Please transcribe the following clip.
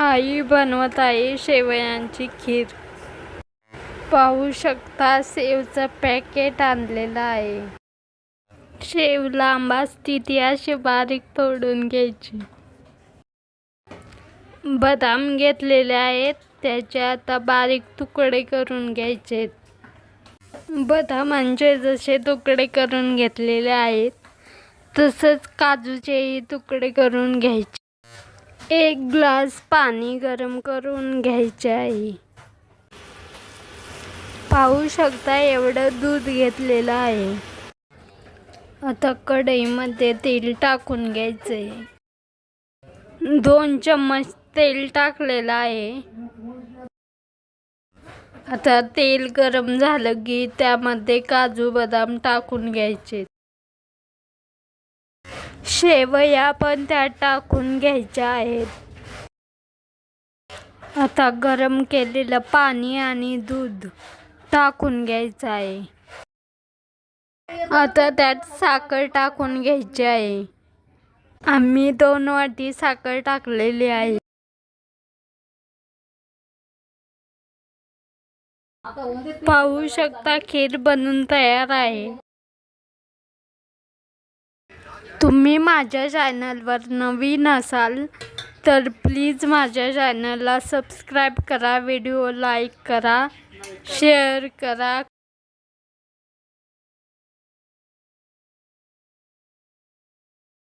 आई बनवत आहे शेवयांची खीर. पाहू शकता सेवचं पॅकेट आणलेलं आहे. शेव लांबा स्थिती असे अशी बारीक तोडून घ्यायची. बदाम घेतलेले आहेत त्याचे आता बारीक तुकडे करून घ्यायचे. बदामांचे जसे तुकडे करून घेतलेले आहेत तसंच काजूचेही तुकडे करून घ्यायचे. एक ग्लास पाणी गरम करून घ्यायचे आहे पाहू शकता एवढं दूध घेतलेलं आहे. आता कढईमध्ये तेल टाकून घ्यायचंय दोन चम्मच तेल टाकलेलं आहे. आता तेल गरम झालं की त्यामध्ये काजू बदाम टाकून घ्यायचे. शेवया पण त्यात टाकून घ्यायच्या आहेत. आता गरम केलेलं पाणी आणि दूध टाकून घ्यायचं आहे. आता त्यात साखर टाकून घ्यायची आहे. आम्ही दोन वाटी साखर टाकलेली आहे. पाहू शकता खीर बनून तयार आहे. तुम्ही माझ्या चॅनलवर नवीन असाल तर प्लीज माझ्या चॅनलला सबस्क्राईब करा व्हिडिओ लाईक करा शेअर करा.